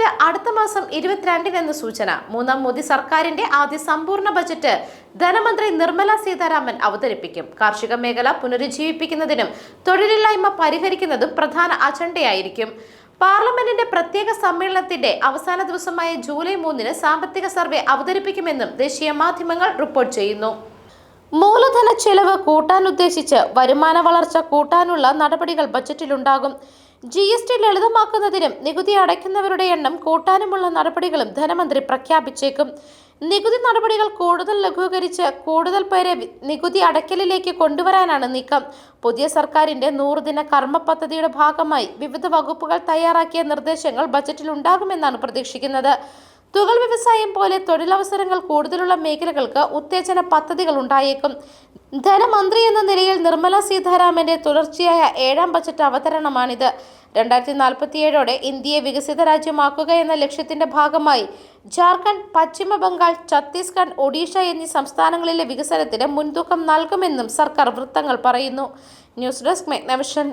Budget അടുത്ത മാസം ഇരുപത്തിരണ്ടിനെന്ന് സൂചന. മൂന്നാം മോദി സർക്കാരിന്റെ ആദ്യ സമ്പൂർണ ബജറ്റ് ധനമന്ത്രി നിർമ്മല സീതാരാമൻ അവതരിപ്പിക്കും. കാർഷിക മേഖല പുനരുജ്ജീവിപ്പിക്കുന്നതിനും തൊഴിലില്ലായ്മ പരിഹരിക്കുന്നതും പ്രധാന അജണ്ടയായിരിക്കും. പാർലമെന്റിന്റെ പ്രത്യേക സമ്മേളനത്തിന്റെ അവസാന ദിവസമായ ജൂലൈ മൂന്നിന് സാമ്പത്തിക സർവേ അവതരിപ്പിക്കുമെന്നും ദേശീയ മാധ്യമങ്ങൾ റിപ്പോർട്ട് ചെയ്യുന്നു. മൂലധന ചെലവ് കൂട്ടാൻ ഉദ്ദേശിച്ച് വരുമാന വളർച്ച കൂട്ടാനുള്ള നടപടികൾ ബജറ്റിലുണ്ടാകും. ജി എസ് ടി ലളിതമാക്കുന്നതിനും നികുതി അടയ്ക്കുന്നവരുടെ എണ്ണം കൂട്ടാനുമുള്ള നടപടികളും ധനമന്ത്രി പ്രഖ്യാപിച്ചേക്കും. നികുതി നടപടികൾ കൂടുതൽ ലഘൂകരിച്ച് കൂടുതൽ പേരെ നികുതി അടയ്ക്കലിലേക്ക് കൊണ്ടുവരാനാണ് നീക്കം. പുതിയ സർക്കാരിന്റെ നൂറുദിന കർമ്മ പദ്ധതിയുടെ ഭാഗമായി വിവിധ വകുപ്പുകൾ തയ്യാറാക്കിയ നിർദ്ദേശങ്ങൾ ബജറ്റിൽ ഉണ്ടാകുമെന്നാണ് പ്രതീക്ഷിക്കുന്നത്. തുകൽ വ്യവസായം പോലെ തൊഴിലവസരങ്ങൾ കൂടുതലുള്ള മേഖലകൾക്ക് ഉത്തേജന പദ്ധതികൾ ഉണ്ടായേക്കും. ധനമന്ത്രി എന്ന നിലയിൽ നിർമ്മല സീതാരാമന്റെ തുടർച്ചയായ ഏഴാം ബജറ്റ് അവതരണമാണിത്. രണ്ടായിരത്തി നാൽപ്പത്തിയേഴോടെ ഇന്ത്യയെ വികസിത രാജ്യമാക്കുക എന്ന ലക്ഷ്യത്തിന്റെ ഭാഗമായി ജാർഖണ്ഡ് പശ്ചിമ ബംഗാൾ ഛത്തീസ്ഗഡ് ഒഡീഷ എന്നീ സംസ്ഥാനങ്ങളിലെ വികസനത്തിന് മുൻതൂക്കം നൽകുമെന്നും സർക്കാർ വൃത്തങ്ങൾ പറയുന്നു. News desk മെഗ്നവിഷൻ.